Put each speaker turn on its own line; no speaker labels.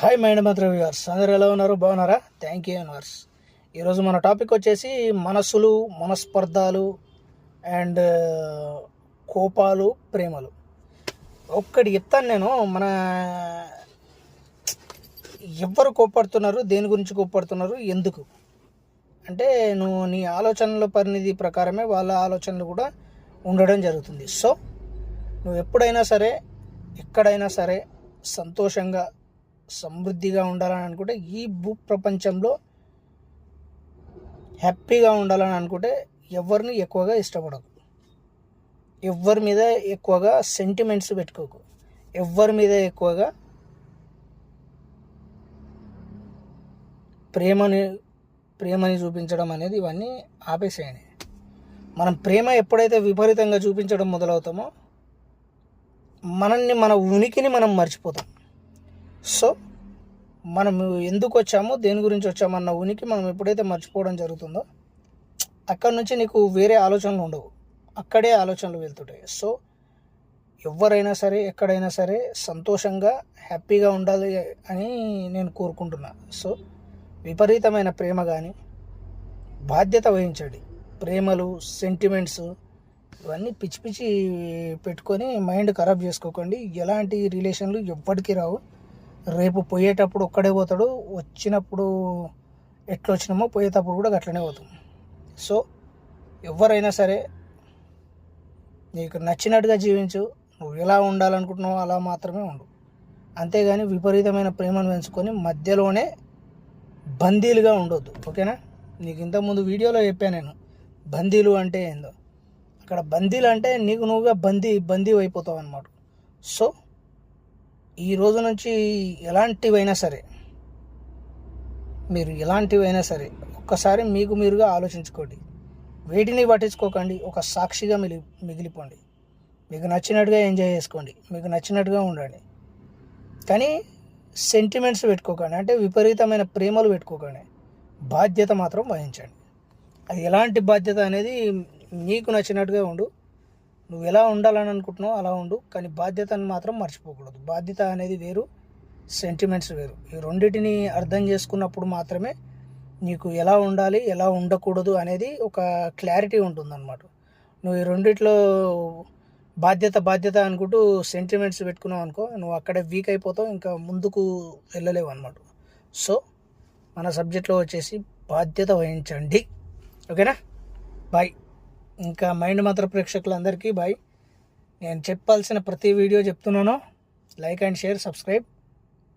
Hi mind మాత్ర viewers అందరు ఎలా ఉన్నారు? బాగున్నారా? థ్యాంక్ యూ యూనివర్స్ ఈరోజు మన టాపిక్ వచ్చేసి మనస్సులు మనస్పర్ధాలు అండ్ uh, కోపాలు ప్రేమలు. ఒక్కటి చెప్తాను నేను మన ఎవరు కోప్పడుతున్నారు దేని గురించి కోప్పడుతున్నారు ఎందుకు? అంటే నువ్వు నీ ఆలోచనల పరిణితి ప్రకారమే వాళ్ళ ఆలోచనలు కూడా ఉండడం జరుగుతుంది. సో నువ్వు ఎప్పుడైనా సరే ఎక్కడైనా సరే సంతోషంగా సమృద్ధిగా ఉండాలని అనుకుంటే ఈ భూ ప్రపంచంలో హ్యాపీగా ఉండాలని అనుకుంటే ఎవరిని ఎక్కువగా ఇష్టపడకు. ఎవరి మీద ఎక్కువగా సెంటిమెంట్స్ పెట్టుకోకు. ఎవరి మీద ఎక్కువగా ప్రేమని ప్రేమని చూపించడం అనేది ఇవన్నీ ఆపేసేయండి. మనం ప్రేమ ఎప్పుడైతే విపరీతంగా చూపించడం మొదలవుతామో మనల్ని మన ఉనికిని మనం మర్చిపోతాం. సో మనం ఎందుకు వచ్చామో దేని గురించి వచ్చామన్న ఉనికి మనం ఎప్పుడైతే మర్చిపోవడం జరుగుతుందో అక్కడ నుంచి నీకు వేరే ఆలోచనలు ఉండవు. అక్కడే ఆలోచనలు వెళ్తుంటాయి. సో ఎవరైనా సరే ఎక్కడైనా సరే సంతోషంగా హ్యాపీగా ఉండాలి అని నేను కోరుకుంటున్నా. సో విపరీతమైన ప్రేమ కానీ బాధ్యత వహించండి. ప్రేమలు సెంటిమెంట్స్ ఇవన్నీ పిచ్చి పిచ్చి పెట్టుకొని మైండ్ ఖరాబ్ చేసుకోకండి. ఎలాంటి రిలేషన్లు ఎప్పటికీ రావు. రేపు పోయేటప్పుడు ఒక్కడే పోతాడు వచ్చినప్పుడు ఎట్లా వచ్చినామో పోయేటప్పుడు కూడా అట్లనే పోతాం. సో ఎవరైనా సరే నీకు నచ్చినట్టుగా జీవించు నువ్వు ఎలా ఉండాలనుకుంటున్నావో అలా మాత్రమే ఉండు. అంతేగాని విపరీతమైన ప్రేమను పెంచుకొని మధ్యలోనే బందీలుగా ఉండొద్దు ఓకేనా? నీకు ఇంతకుముందు వీడియోలో చెప్పాను నేను బందీలు అంటే ఏందో. అక్కడ బందీలు అంటే నీకు నువ్వుగా బందీ బందీ అయిపోతావు అనమాట సో ఈ రోజు నుంచి ఎలాంటివైనా సరే మీరు ఎలాంటివైనా సరే ఒక్కసారి మీకు మీరుగా ఆలోచించుకోండి. వేటిని పట్టించుకోకండి ఒక సాక్షిగా మిలి మిగిలిపోండి. మీకు నచ్చినట్టుగా ఎంజాయ్ చేసుకోండి మీకు నచ్చినట్టుగా ఉండండి. కానీ సెంటిమెంట్స్ పెట్టుకోకండి అంటే విపరీతమైన ప్రేమలు పెట్టుకోకండి. బాధ్యత మాత్రం వహించండి. అది ఎలాంటి బాధ్యత అనేది నీకు నచ్చినట్టుగా ఉండు నువ్వు ఎలా ఉండాలని అనుకుంటున్నావు అలా ఉండు కానీ బాధ్యతను మాత్రం మర్చిపోకూడదు. బాధ్యత అనేది వేరు సెంటిమెంట్స్ వేరు. ఈ రెండింటిని అర్థం చేసుకున్నప్పుడు మాత్రమే నీకు ఎలా ఉండాలి ఎలా ఉండకూడదు అనేది ఒక క్లారిటీ ఉంటుందన్నమాట. నువ్వు ఈ రెండిట్లో బాధ్యత బాధ్యత అనుకుంటూ సెంటిమెంట్స్ పెట్టుకున్నావు అనుకో నువ్వు అక్కడే వీక్ అయిపోతావు ఇంకా ముందుకు వెళ్ళలేవు అనమాట సో మన సబ్జెక్ట్లో వచ్చేసి బాధ్యత వహించండి. ఓకేనా? బాయ్ ఇంకా మైండ్ మాత్ర ప్రేక్షకులందరికీ బాయ్. నేను చెప్పాల్సిన ప్రతి వీడియో చెప్తున్నాను. Like and share subscribe.